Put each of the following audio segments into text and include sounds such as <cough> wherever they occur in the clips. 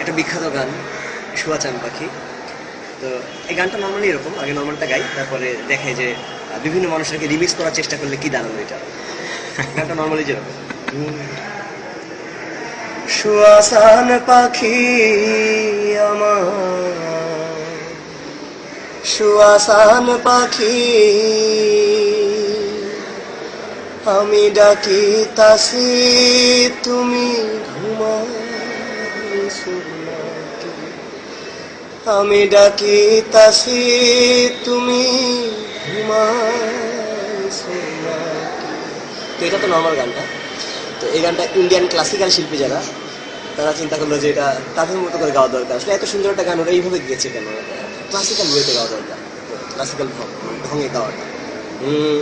একটা বিখ্যাত গান শুয়া চান পাখি। তো এই গানটা নর্মালি এরকম, আগে নর্মালটা গাই, তারপরে দেখে যে বিভিন্ন মানুষকে রিমিক্স করার চেষ্টা করলে কি দাঁড়ানো এটা। <laughs> গানটা নর্মালি যেরকম। শুয়াশান পাখি আমার পাখি, আমি ডাকি তাসি তুমি ঘুমাইছো নাকি? আমি ডাকি তাসি তুমি? তো এটা তো নর্মাল গানটা। তো এই গানটা ইন্ডিয়ান ক্লাসিক্যাল শিল্পী যারা তারা চিন্তা করল যে এটা তাদের মতো করে গাওয়া দরকার। আসলে এত সুন্দর একটা গান ওরা এইভাবে গেছে কেন? ক্লাসিক্যাল ওয়েতে গাওয়া দরকার। ক্লাসিক্যাল ঢঙে গাওয়াটা। উম,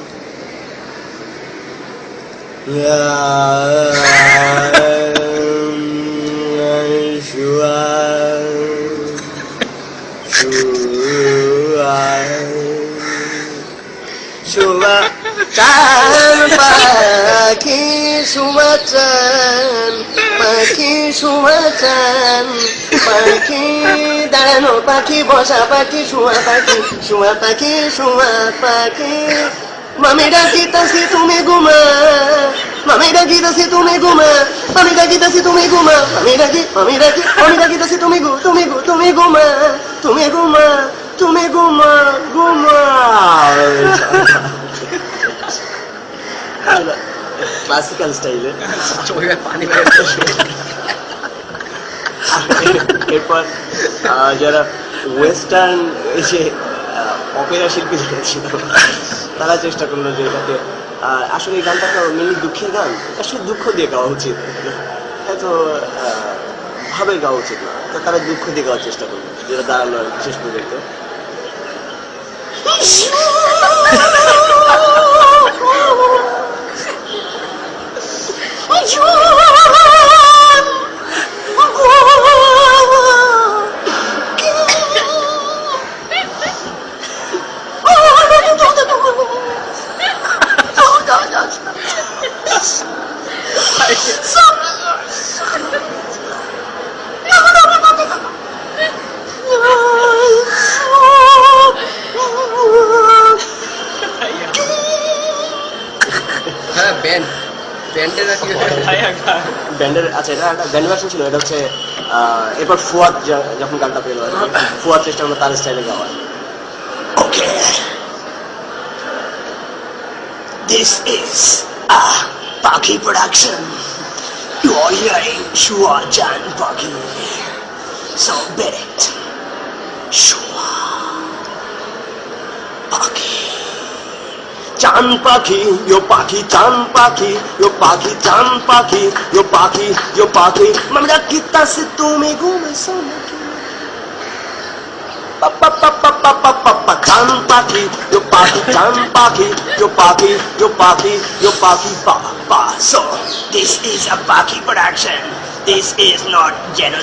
চান <laughs> পাখি শুভা চান পাখি শুভা চান পাখি দাঁড়ানো পাখি বসা পাখি শুয়া পাখি শুয়া পাখি শুয়া পাখি। মামি ডাকিতাছি তুমি ঘুমা। মামি ডাকিতাছি তুমি ঘুমা। আমি ডাকিতাছি তুমি ঘুমা। আমি ডাকি আমি ডাকি আমি ডাকিতাছি তুমি ঘু তুমি ঘু তুমি ঘুমা। তুমি ঘুমা তুমি ঘুমা ঘুমা। <laughs> ক্লাসিক্যাল স্টাইলে পানি এরপর আহ, যারা ওয়েস্টার্ন এই যে অপেরা শিল্পী যারা ছিল তারা চেষ্টা করল যে এটাকে আহ, আসলে এই গানটা তো মেনলি দুঃখের গান আসলে দুঃখ দিয়ে গাওয়া উচিত এত আহ, ভাবে গাওয়া উচিত না তো তারা দুঃখ দিয়ে গাওয়ার চেষ্টা করল যেটা দাঁড়াল আর কি শেষ পর্যন্ত হ্যাঁ ব্যান্ড ব্যান্ডের ব্যান্ডের আচ্ছা এটা একটা ব্যান্ড ভার্সন ছিল এটা হচ্ছে এরপর ফুয়াদ যখন গানটা পেল ফুয়াদ চেষ্টা করল তার স্টাইলে গাওয়ার okay this is Pakhi production you are hearing শুয়া জান পাখি সো বেট শুয়া পাখি চান পাখি ইয়ো পাখি চান পাখি ইয়ো পাখি চান পাখি ইয়ো পাখি ইয়ো পাখি মামলা কিতাসে তুমি ঘুমেছো নাকি Pa pa pa pa pa pa pa pa চান পাখি ইয়ো পাখি চান পাখি ইয়ো পাখি ইয়ো পাখি ইয়ো পাখি pa pa so this is a পাখি production. This is not jeno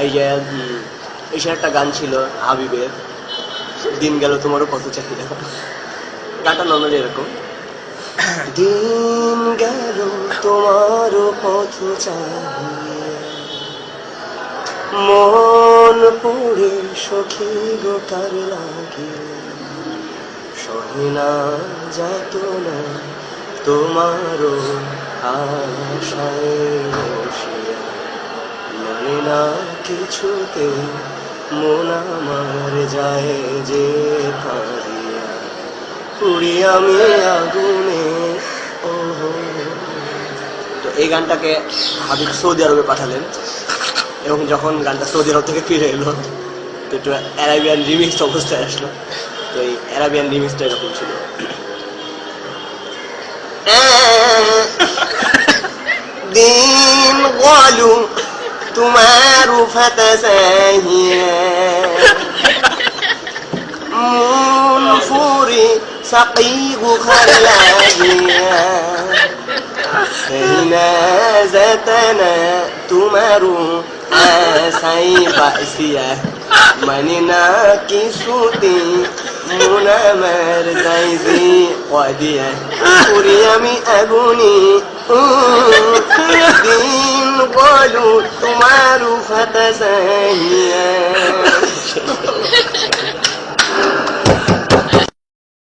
এই যে এসে একটা গান ছিল হাবিবের, দিন গেল তোমারও কত চাহিদা? গানটা নর্মালি এরকম। দিন গেল তোমারও পথ চাহিয়া মন পড়ে সখী গোটার লাগে। সহিনা যাত না তোমারও আশায় মনে না কিছুতে মন আমার যায় যে হারিয়া পুরি আমি আগুনে তো এই গানটাকে হাবিব সৌদি আরবে পাঠালেন এবং যখন গানটা সৌদি আরব থেকে ফিরে এলো, তো একটু অ্যারাবিয়ান রিমিক্স অবস্থায় আসলো। তো এই অ্যারাবিয়ান রিমিক্সটা এরকম ছিল। দিন বলু তোমার فتساهيا মন ফুরে সাকিব খালাহিয়া হেনা জাতানা তোমারু আসাই বাসিয়া মানে না কিছুতে মন আমার যাইবি কদিয়া পুরি আমি আগুনি দিন বলু তোমার ফাতা সাহিয়া